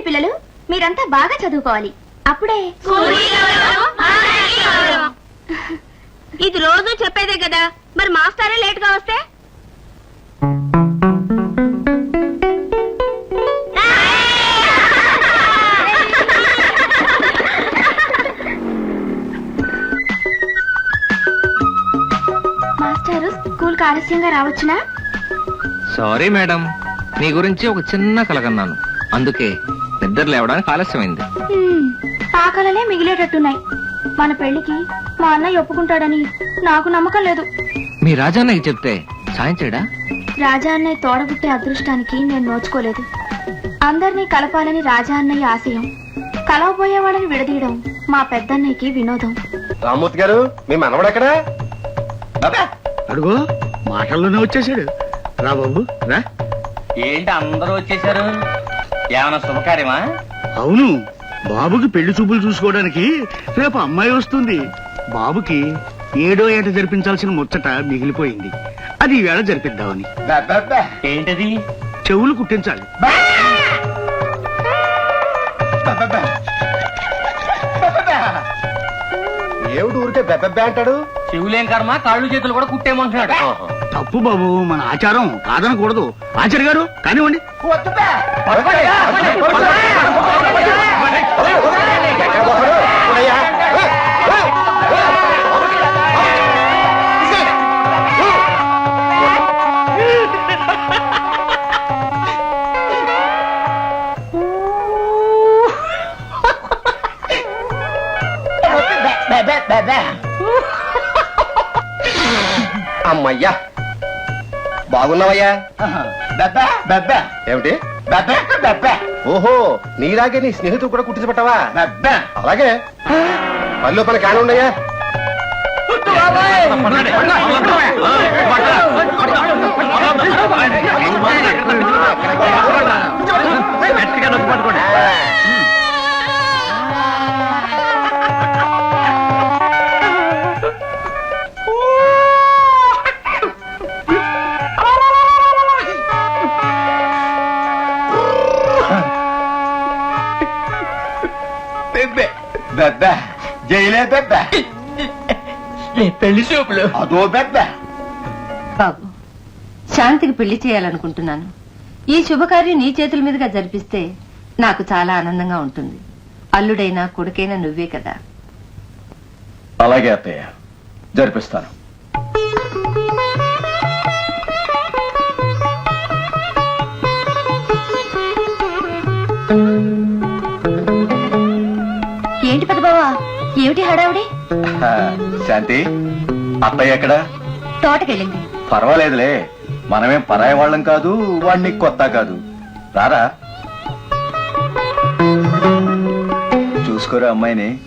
చూడండి పిల్లలు? మీరంతా బాగా చదువుకోవాలి. అప్పుడే ఇది రోజు చెప్పేదే కదా. మరి మాస్టారే లేట్గా వస్తే? మాస్టారు స్కూల్కి ఆలస్యంగా రావచ్చునా? Sorry madam. మీ గురించి ఒక చిన్న కలగన్నాను. అందుకే నిద్ర లేవడానికి ఆలస్యమైంది. హ్మ్, ఆ కలలే మిగిలేటట్టున్నాయి. మన పెళ్ళికి మా అన్నయ్య ఒప్పుకుంటాడని నాకు నమ్మకం లేదు. మీ రాజాన్నకి చెప్తే సాయం చేయడా? రాజా అన్నయ్య తోడబుట్టే అదృష్టానికి నేను నోచుకోలేదు. అందరినీ కలపాలని రాజా అన్నయ్య ఆశయం కలవబోయేవాడని విడదీయడం మా పెద్దన్నయ్యకి వినోదం. రామ్మూర్తి గారు మీ మనవడు ఎక్కడా? అడుగు మాటల్లోనే వచ్చేసాడు రా బాబు రా. ఏంటి అందరూ వచ్చేసారు ఏమైనా శుభకార్యమా? అవును. బాబుకి పెళ్ళి చూపులు చూసుకోవడానికి రేపు అమ్మాయి వస్తుంది. బాబుకి ఏడో ఏట జరిపించాల్సిన ముచ్చట మిగిలిపోయింది. అది ఈవేళ జరిపిద్దామని. ఏంటిది? చెవులు కుట్టించాలి. ఏమిటి ఊరికే బెబ్బెబ్బే అంటాడు? చెవులేం కర్మ? కాళ్ళు చేతులు కూడా కుట్టేమంటున్నాడు తప్పు బాబు మన ఆచారం కాదనకూడదు. ఆచార్య గారు కానివ్వండి. ఎక్కడ బాగున్నావయ్యా? ఏమిటి? ఓహో నీలాగే నీ స్నేహితుడు కూడా కుట్టించబట్టావా? అలాగే. పనిలో పని కాని ఉన్నాయా జైలే బెబ్బ. పెళ్ళి చూపులు. అదో బెబ్బ. బాబు శాంతికి పెళ్ళి చేయాలనుకుంటున్నాను. ఈ శుభకార్యం నీ చేతుల మీదుగా జరిపిస్తే నాకు చాలా ఆనందంగా ఉంటుంది. అల్లుడైనా కొడుకైనా నువ్వే కదా. అలాగే అత్తయ్య. జరిపిస్తాను. ఏమిటి హడావిడి? శాంతి అత్తయ్య ఎక్కడ? తోటకెళ్ళింది. పర్వాలేదులే మనమేం పరాయి వాళ్ళం కాదు వాడిని కొత్త కాదు. రారా? చూసుకోరా అమ్మాయిని.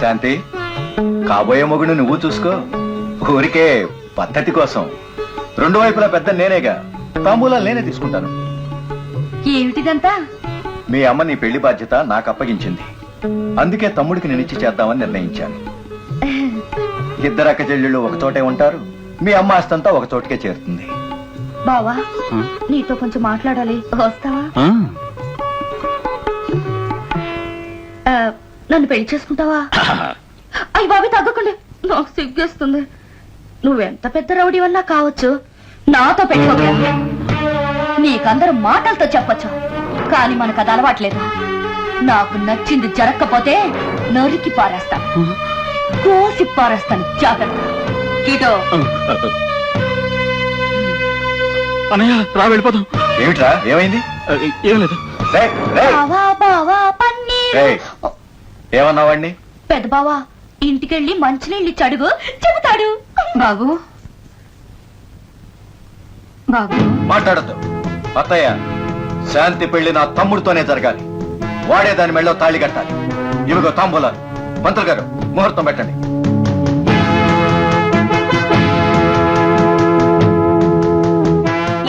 శాంతి కాబోయే మొగుడు నువ్వు చూసుకో. ఊరికే పద్ధతి కోసం. రెండు వైపులా పెద్ద నేనేగా. తాంబూలాలు నేనే తీసుకుంటాను. ఏమిటిదంతా? మీ అమ్మ నీ పెళ్ళి బాధ్యత నాకు అప్పగించింది. అందుకే తమ్ముడికి నేనిచ్చి చేద్దామని నిర్ణయించాను. ఇద్దరు అక్క చెల్లెళ్ళు ఒక చోటే ఉంటారు. మీ అమ్మ ఆస్తంతా ఒక చోటుకే చేరుతుంది. బావా నీతో కొంచెం మాట్లాడాలి. వస్తావా? ఆ, నన్ను పెళ్ళి చేసుకుంటావా? అయ్యి బాబీ తగ్గకండి. నాకు సిగ్గేస్తుంది. నువ్వెంత పెద్ద రౌడీ వల్ల కావచ్చు. నాతో పెట్టుకోక నీకందరూ మాటలతో చెప్పొచ్చు. కానీ మనకు అది అలవాట్లేదు. నాకు నచ్చింది జరగకపోతే నరికి పారేస్తాను కోసి పారేస్తాను జాగ్రత్త. కీటో అనయ్య రా వెళ్ళిపోతాం ఏమిట్రా? ఏమైంది? ఏం లేదు. రేయ్, రేయ్, బావా బావా పన్నీరు. రేయ్. ఏమన్నావాడిని పెద్ద బావా ఇంటికెళ్ళి మంచినీళ్ళు ఇచ్చి అడుగు చెబుతాడు. బాబు. బాబు. మాట్లాడద్దు. అత్తయ్య శాంతి పెళ్ళి నా తమ్ముడితోనే జరగాలి. వాడే దాని మెళ్ళో తాళి కట్టాలి. ఇవిగో తాంబూలాలు. మంత్రులు గారు ముహూర్తం పెట్టండి.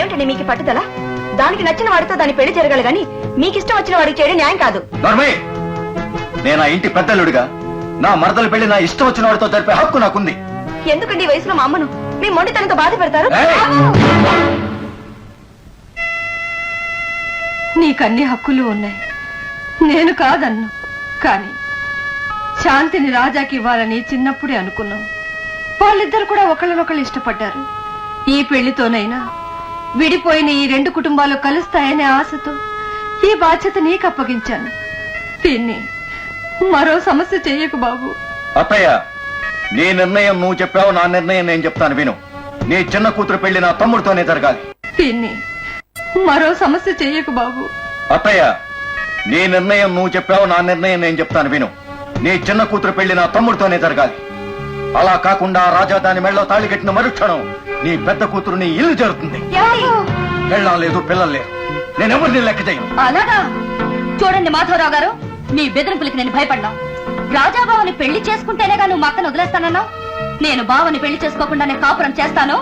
ఏమిటండి మీకు పట్టుదల? దానికి నచ్చిన వాడితో దాని పెళ్ళి జరగాలి గాని మీకు ఇష్టం వచ్చిన వాడికి చేయడం న్యాయం కాదు. నర్మయ్ నేను ఆ ఇంటి పెద్దలుడిగా నా మరదలు పెళ్ళి నా ఇష్టం వచ్చిన వాడితో జరిపే హక్కు నాకుంది. ఎందుకండి ఈ వయసులో మా అమ్మను? మీ మొండితనంతో బాధ పెడతారు? ఏయ్! నీకన్ని హక్కులు ఉన్నాయి. నేను కాదన్ను. కాని శాంతిని రాజాకి ఇవ్వాలని చిన్నప్పుడే అనుకున్నాం. వాళ్ళిద్దరు కూడా ఒకళ్ళనొకళ్ళు ఇష్టపడ్డారు. ఈ పెళ్ళితోనైనా విడిపోయిన ఈ రెండు కుటుంబాలు కలుస్తాయనే ఆశతో ఈ బాధ్యత నీకు అప్పగించాను దీన్ని మరో సమస్య చెయ్యకు బాబు. అత్తయ్య నీ నిర్ణయం నువ్వు చెప్పావు నా నిర్ణయం నేను చెప్తాను విను. నీ చిన్న కూతురు పెళ్ళి నా తమ్ముడితోనే జరగాలి. దీన్ని మరో సమస్య చెయ్యకు బాబు. అత్తయ్య నీ నిర్ణయం నువ్వు చెప్పావు నా నిర్ణయం నేను చెప్తాను విను. నీ చిన్న కూతురు పెళ్ళి నా తమ్ముడితోనే జరగాలి. అలా కాకుండా రాజా దాని మెళ్ళలో తాళి కట్టిన మరుక్షణం నీ పెద్ద కూతురు నీ ఇల్లు చేరుతుంది పెళ్ళం లేదు పిల్లలు లేరు. నేనెవరిని లెక్క చేయను? అలాగా? చూడండి మాధవరావు గారు మీ బెదిరింపులకి నేను భయపడ్డా రాజాబావని పెళ్ళి చేసుకుంటేనేగా నువ్వు మా అక్కను వదిలేస్తానన్నావు? నేను బావని పెళ్ళి చేసుకోకుండానే కాపురం చేస్తాను?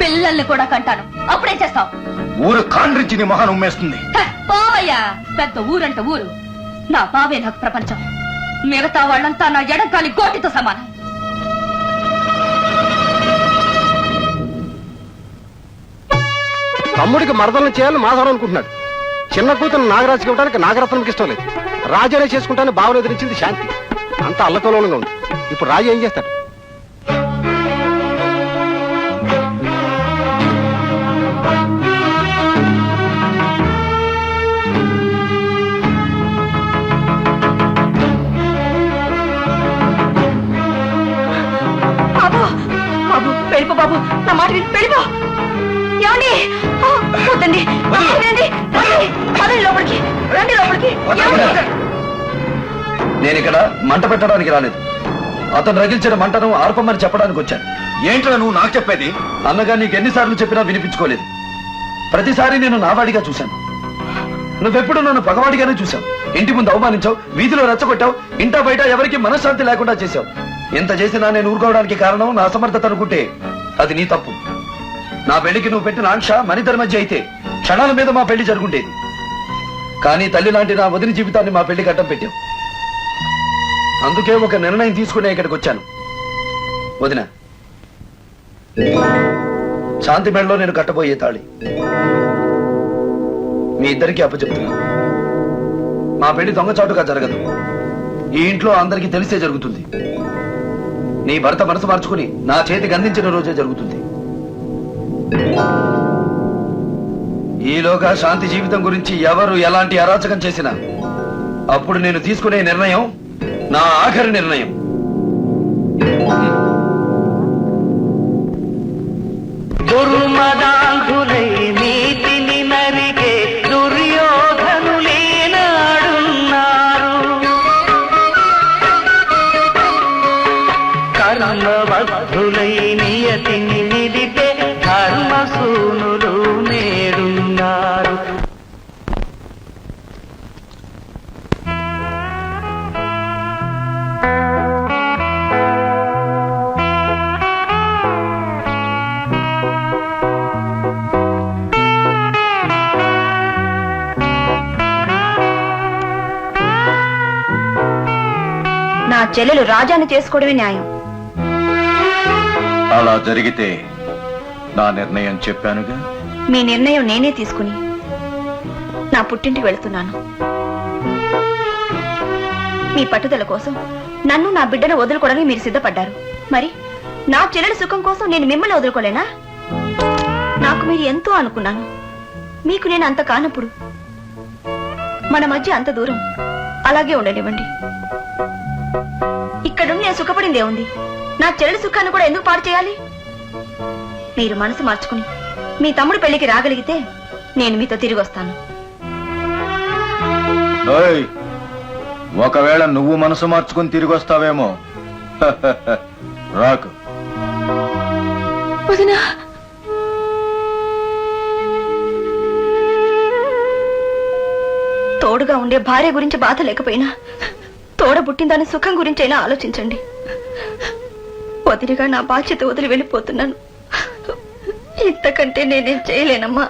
పిల్లల్ని కూడా కంటాను. అప్పుడే చేస్తావు? ఊరు కాండ్రించి నీ మొహం ఉమ్మేస్తుంది. హ, బావయ్యా పెద్ద ఊరంట ఊరు. నా బావే నాకు ప్రపంచం. మిగతా వాళ్ళంతా నా ఎడంకాలి గోటితో సమానం. తమ్ముడికి మరదలను చేయాలని మాధవరం అనుకుంటున్నాడు. చిన్న కూతురు నాగరాజుకి ఇవ్వడానికి నాగరత్నంకి ఇష్టం లేదు. రాజానే చేసుకుంటాను భావన ఎదిరించింది శాంతి. అంత అల్లకలోలంగా ఉంది. ఇప్పుడు రాజు ఏం చేస్తాడు? వెళ్ళిపో బాబు. నా మాట విని. వెళ్ళిపో ఏమండి? ఆ, వద్దండి. రండి. లోపలికి. రండి లోపలికి? నేను ఇక్కడ మంట పెట్టడానికి రాలేదు. అతను రగిల్చిన మంటను ఆర్పమని చెప్పడానికి వచ్చాను. ఏంట్రా నువ్వు నాకు చెప్పేది? అన్నగా నీకు ఎన్నిసార్లు చెప్పినా వినిపించుకోలేదు. ప్రతిసారి నేను నావాడిగా చూశాను. నువ్వెప్పుడు నన్ను పగవాడిగానే చూశావు? ఇంటి ముందు అవమానించావు? వీధిలో రెచ్చగొట్టావు? ఇంటా బయట ఎవరికి మనశ్శాంతి లేకుండా చేశావు? ఎంత చేసినా నేను ఊరుకోవడానికి కారణం నా అసమర్థత అనుకుంటే అది నీ తప్పు. నా పెళ్ళికి నువ్వు పెట్టిన ఆంక్ష మనిద్దరి మధ్య అయితే క్షణాల మీద మా పెళ్ళి జరుగుండేది. కానీ తల్లి లాంటి నా వదిన జీవితాన్ని మా పెళ్ళి కట్టం పెట్టావు. అందుకే ఒక నిర్ణయం తీసుకునే ఇక్కడికి వచ్చాను. వదిన శాంతి మెడలో నేను కట్టబోయే తాళి. మీ ఇద్దరికి అప్పచెప్తున్నా. మా పెళ్ళి దొంగచాటుగా జరగదు. ఈ ఇంట్లో అందరికీ తెలిసే జరుగుతుంది. నీ భర్త మనసు మార్చుకుని నా చేతికి అందించిన రోజే జరుగుతుంది. ఈలోగా శాంతి జీవితం గురించి ఎవరు ఎలాంటి అరాచకం చేసినా అప్పుడు నేను తీసుకునే నిర్ణయం నా ఆఖరి నిర్ణయం. నా చెల్లెలు రాజాని చేసుకోవడమే న్యాయం. అలా జరిగితే నా నిర్ణయం చెప్పానుగా? మీ నిర్ణయం నేనే తీసుకుని నా పుట్టింటికి వెళ్తున్నాను. మీ పట్టుదల కోసం నన్ను నా బిడ్డను వదులుకోవడానికి మీరు సిద్ధపడ్డారు. మరి నా చెల్లెల సుఖం కోసం నేను మిమ్మల్ని వదులుకోలేనా? నాకు మీరు ఎంతో అనుకున్నాను. మీకు నేను అంత కానప్పుడు మన మధ్య అంత దూరం అలాగే ఉండనివ్వండి. ఇక్కడుండి నేను సుఖపడిందే ఉంది నా చెల్లెల సుఖాన్ని కూడా ఎందుకు పాడు చేయాలి? మీరు మనసు మార్చుకుని మీ తమ్ముడు పెళ్ళికి రాగలిగితే నేను మీతో తిరిగి వస్తాను. ఓయ్, ఒకవేళ నువ్వు మనసు మార్చుకుని తిరిగి వస్తావేమో. రాకు. వదినా. తోడుగా ఉండే భార్య గురించి బాధ లేకపోయినా తోడ పుట్టిందని సుఖం సుఖం గురించైనా ఆలోచించండి. వదిలిగా నా బాధ్యత వదిలి వెళ్ళిపోతున్నాను. ఇంతకంటే నేనేం చేయలేనమ్మా.